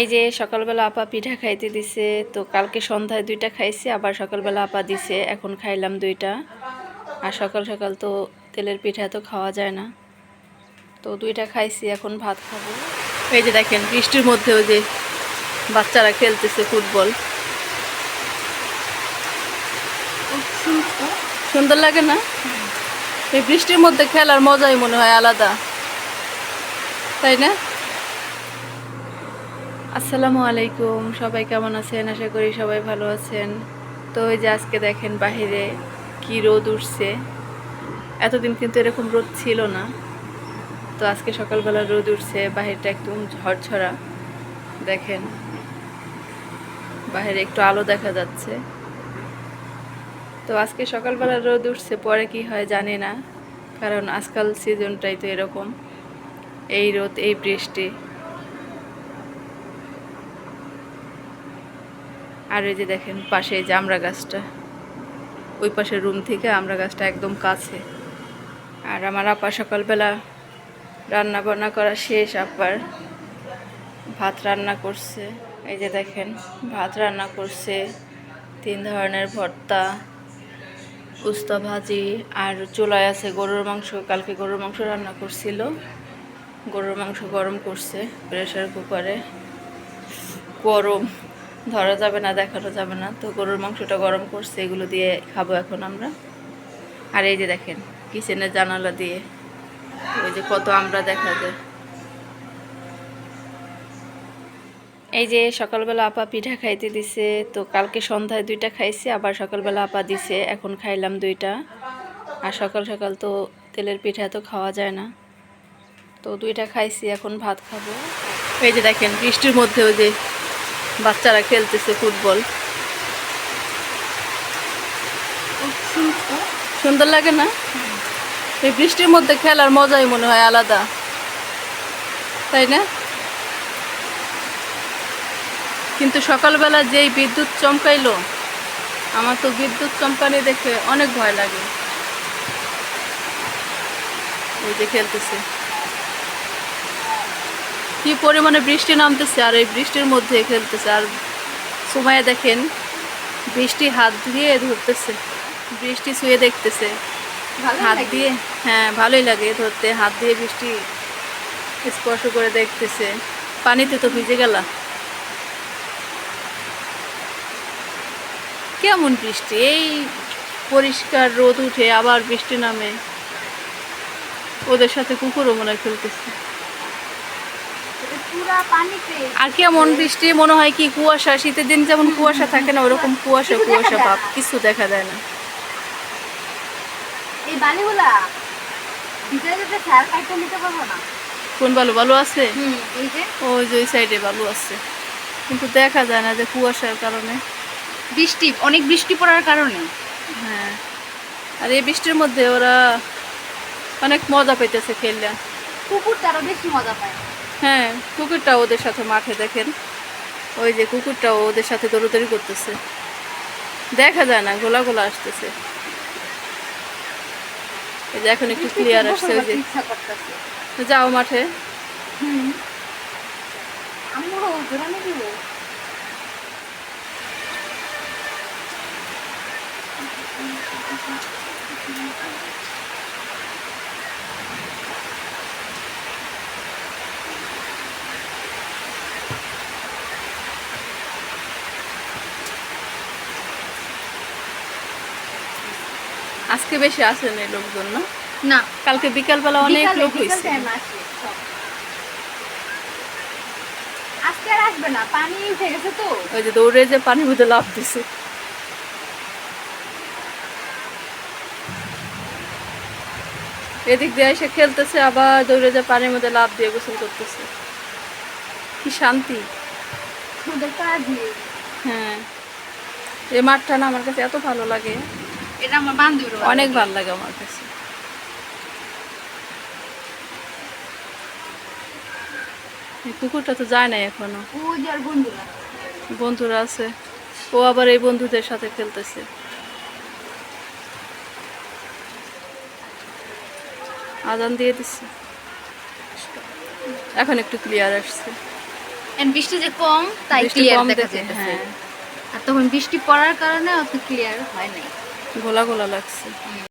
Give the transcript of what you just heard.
এই যে সকালবেলা আপা পিঠা খাইতে দিছে, তো কালকে সন্ধ্যায় দুইটা খাইছি, আবার সকালবেলা আপা দিছে, এখন খাইলাম দুইটা। আর সকাল সকাল তো তেলের পিঠা তো খাওয়া যায় না। তো দুইটা খাইছি, এখন ভাত খাব। এই যে দেখেন, বৃষ্টির মধ্যে ওই যে বাচ্চারা খেলতেছে ফুটবল। সুন্দর লাগে না? এই বৃষ্টির মধ্যে খেলার মজাই মনে হয় আলাদা। তাই না? আসসালামু আলাইকুম, সবাই কেমন আছেন? আশা করি সবাই ভালো আছেন। তো ওই যে আজকে দেখেন বাহিরে কি রোদ উঠছে। এতদিন কিন্তু এরকম রোদ ছিল না। তো আজকে সকালবেলা রোদ উঠছে, বাহিরটা একদম ঝরঝরা। দেখেন বাইরে একটু আলো দেখা যাচ্ছে। তো আজকে সকালবেলা রোদ উঠছে, পরে কি হয় জানি না। কারণ আজকাল সিজনটাই তো এরকম। এই রোদ, এই বৃষ্টি। আর এই যে দেখেন পাশে যে আমড়া গাছটা। ওই পাশের রুম থেকে আমড়া গাছটা একদম কাছে। আর আমার আপা সকালবেলা রান্না বান্না করা শেষ আপার ভাত রান্না করছে। এই যে দেখেন, ভাত রান্না করছে, তিন ধরনের ভর্তা, উস্তা ভাজি, আর চুলায় আছে গরুর মাংস। কালকে গরুর মাংস রান্না করছিল। গরুর মাংস গরম করছে প্রেশার কুকারে গরম। ধরা যাবে না, দেখানো যাবে না। তো গরুর মাংসটা গরম করছে, এগুলো দিয়ে খাব এখন আমরা। আর এই যে দেখেন কিচেনের জানালা দিয়ে। ওই যে কত আমরা দেখা যায়। এই যে সকালবেলা আপা পিঠা খাইতে দিছে, তো কালকে সন্ধ্যায় দুইটা খাইছি, আবার সকালবেলা আপা দিছে, এখন খাইলাম দুইটা। আর সকাল সকাল তো তেলের পিঠা তো খাওয়া যায় না। তো দুইটা খাইছি, এখন ভাত খাব। এই যে দেখেন, বৃষ্টির মধ্যে ওই যে বাচ্চারা খেলতেছে ফুটবল। সুন্দর লাগে না? এই বৃষ্টির মধ্যে খেলার মজাই মনে হয় আলাদা। তাই না? কিন্তু সকালবেলা যেই বিদ্যুৎ চমকাইলো, আমার তো বিদ্যুৎ চমকানি দেখে অনেক ভয় লাগে। ওই যে খেলতেছে। কি পরিমাণে বৃষ্টি নামতেছে আর এই বৃষ্টির মধ্যে খেলতেছে। আর সময় দেখেন বৃষ্টি হাত দিয়ে ধরতেছে বৃষ্টি শুয়ে দেখতেছে। হাত দিয়ে হ্যাঁ ভালোই লাগে ধরতে। হাত দিয়ে বৃষ্টি স্পর্শ করে দেখতেছে। পানিতে তো ভিজে গেলা। কেমন বৃষ্টি? এই পরিষ্কার রোদ উঠে আবার বৃষ্টি নামে। ওদের সাথে কুকুরও মনে হয় খেলতেছে। আর কেমন বৃষ্টি মনে হয় কি কুয়াশা? শীতের দিন যেমন কুয়াশা থাকে না ওরকম কুয়াশা কুয়াশা ভাব কিছু দেখা যায় না। এই বালিগুলা ভিতরে যেতে স্যার কাইতে নিতে পারব না। কোন বালু? বালু আছে? ওই যে ওই সাইডে বালু আছে। কিন্তু দেখা যায় না যে কুয়াশার কারণে। বৃষ্টি অনেক বৃষ্টি পড়ার কারণে। হ্যাঁ। আর এই বৃষ্টির মধ্যে ওরা অনেক মজা পাইতেছে খেললে। কুকুর তারও বেশি মজা পায়। হ্যাঁ কুকুরটা ওদের সাথে মাঠে দেখেন। ওই যে কুকুরটাও ওদের সাথে দৌড়াদৌড়ি করতেছে। দেখা যায় না গোলা গোলা আসতেছে। এই যে এখন একটু ক্লিয়ার আসছে ওই যে যাও মাঠে। আজকে বেশি আসেন এই লোকজন না? না। কালকে বিকালবেলা অনেক লোক হয়েছে। আসে। আজকে আর আসবে না পানি উঠে গেছে তো। ওই যে দৌড়ে যে পানির মধ্যে লাভ দিছে। এদিক দিয়ে এসে খেলতেছে আবার দৌড়ে যে পানির মধ্যে লাভ দিয়ে গোসল করতেছে। কি শান্তি। হ্যাঁ। এই মাঠটা না আমার কাছে এত ভালো লাগে। এটা আমার বান্ধবীর অনেক ভালো লাগে আমার কাছে। কুকুরটা তো যায় না এখনও। বন্ধুরা। আছে। ও আবার এই বন্ধুদের সাথে খেলতেছে। আজান দিয়ে দিচ্ছে এখন একটু ক্লিয়ার আসছে। বৃষ্টি যে কম তাই ক্লিয়ার দেখা দেখে, যাচ্ছে হ্যাঁ। আর তখন বৃষ্টি পড়ার কারণে অত ক্লিয়ার হয় নাই। গোলা গোলা লাগছে।